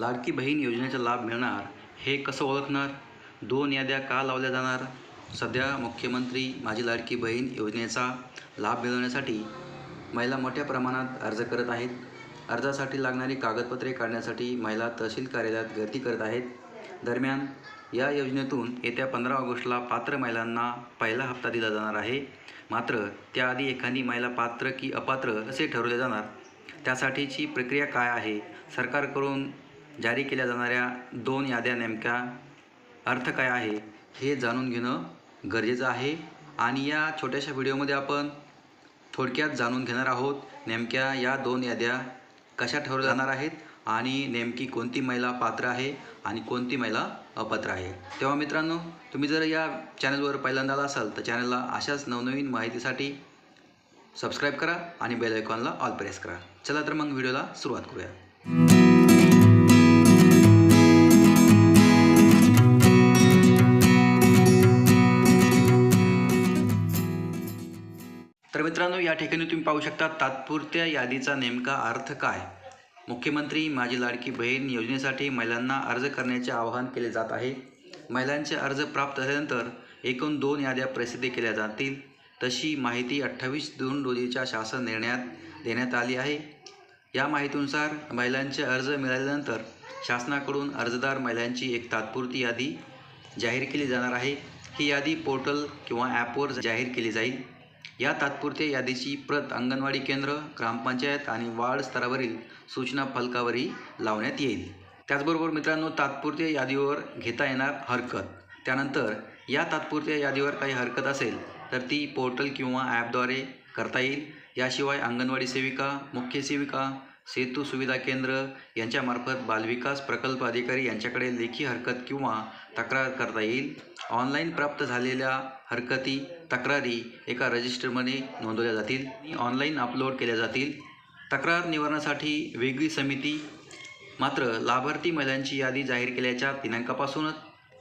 लाडकी बहीण योजनेचा लाभ मिळणार हे कसं ओळखणार? दोन याद्या का लावल्या जाणार? सध्या मुख्यमंत्री माझी लाडकी बहीण योजनेचा लाभ मिळवण्यासाठी महिला मोठ्या प्रमाणात अर्ज करत आहेत. अर्जासाठी लागणारी कागदपत्रे काढण्यासाठी महिला तहसील कार्यालयात गर्दी करत आहेत. दरम्यान या योजनेतून येत्या पंधरा ऑगस्टला पात्र महिलांना पहिला हप्ता दिला जाणार आहे. मात्र त्याआधी एखादी महिला पात्र की अपात्र असे ठरवले जाणार. त्यासाठीची प्रक्रिया काय आहे? सरकारकडून जारी केल्या जाणाऱ्या दोन याद्या नेमक्या अर्थ काय आहे हे जाणून घेणं गरजेचं आहे. आणि या छोट्याशा व्हिडिओमध्ये आपण थोडक्यात जाणून घेणार आहोत नेमक्या या दोन याद्या कशा ठरवल्या जाणार आहेत आणि नेमकी कोणती महिला पात्र आहे आणि कोणती महिला अपात्र आहे. तेव्हा मित्रांनो तुम्ही जर या चॅनलवर पहिल्यांदा आला असाल तर चॅनलला अशाच नवनवीन माहितीसाठी सबस्क्राईब करा आणि बेल आयकॉनला ऑल प्रेस करा. चला तर मग व्हिडिओला सुरुवात करूया. तर मित्रांनो या ठिकाणी तुम्ही पाहू शकता तात्पुरत्या यादीचा नेमका अर्थ काय? मुख्यमंत्री माझी लाडकी बहीण योजनेसाठी महिलांना अर्ज करण्याचे आवाहन केले जात आहे. महिलांचे अर्ज प्राप्त झाल्यानंतर एकूण दोन याद्या प्रसिद्ध केल्या जातील. तशी माहिती अठ्ठावीस जून रोजीच्या शासन निर्णयात देण्यात आली आहे. या माहितीनुसार महिलांचे अर्ज मिळाल्यानंतर शासनाकडून अर्जदार महिलांची एक तात्पुरती यादी जाहीर केली जाणार आहे. ही यादी पोर्टल किंवा ॲपवर जाहीर केली जाईल. या तात्पुरत्या यादीची प्रत अंगणवाडी केंद्र ग्रामपंचायत आणि वार्ड स्तरावरील सूचना फलकावरही लावण्यात येईल. त्याचबरोबर मित्रांनो तात्पुरत्या यादीवर घेता येणार हरकत. त्यानंतर या तात्पुरत्या यादीवर काही हरकत असेल तर ती पोर्टल किंवा ॲपद्वारे करता येईल. याशिवाय अंगणवाडी सेविका मुख्य सेविका सेतू सुविधा केंद्र यांच्यामार्फत बालविकास प्रकल्प अधिकारी यांच्याकडे लेखी हरकत किंवा तक्रार करता येईल? ऑनलाईन प्राप्त झालेल्या हरकती तक्रारी एका रजिस्टरमध्ये नोंदवल्या जातील ऑनलाईन अपलोड केल्या जातील. तक्रार निवारणासाठी वेगळी समिती मात्र लाभार्थी महिलांची यादी जाहीर केल्याच्या दिनांकापासूनच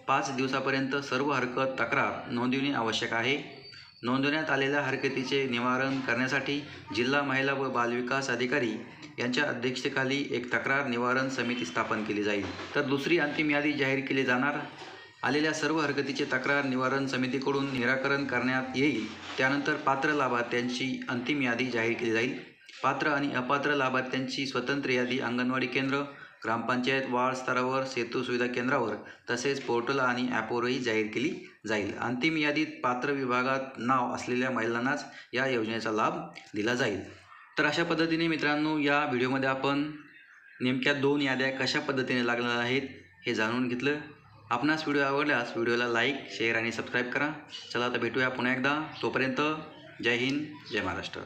पाच दिवसापर्यंत सर्व हरकत तक्रार नोंदविणे आवश्यक आहे. नोंदवण्यात आलेल्या हरकतीचे निवारण करण्यासाठी जिल्हा महिला व बालविकास अधिकारी यांच्या अध्यक्षतेखाली एक तक्रार निवारण समिती स्थापन केली जाईल. तर दुसरी अंतिम यादी जाहीर केली जाणार. आलेल्या सर्व हरकतीचे तक्रार निवारण समितीकडून निराकरण करण्यात येईल. त्यानंतर पात्र लाभार्थ्यांची अंतिम यादी जाहीर केली जाईल. पात्र आणि अपात्र लाभार्थ्यांची स्वतंत्र यादी अंगणवाडी केंद्र ग्रामपंचायत वार्ड स्तरावर सेतू सुविधा केंद्रावर तसेच पोर्टल आणि ॲपवरही जाहीर केली जाईल. अंतिम यादीत पात्र विभागात नाव असलेल्या महिलांनाच या योजनेचा लाभ दिला जाईल. तर अशा पद्धतीने मित्रांनो या व्हिडिओमध्ये आपण नेमक्या दोन याद्या कशा पद्धतीने लागणार आहेत हे जाणून घेतलं. आपणास व्हिडिओ आवडल्यास व्हिडिओला लाईक शेअर आणि सबस्क्राईब करा. चला आता भेटूया पुन्हा एकदा. तोपर्यंत जय हिंद जय महाराष्ट्र.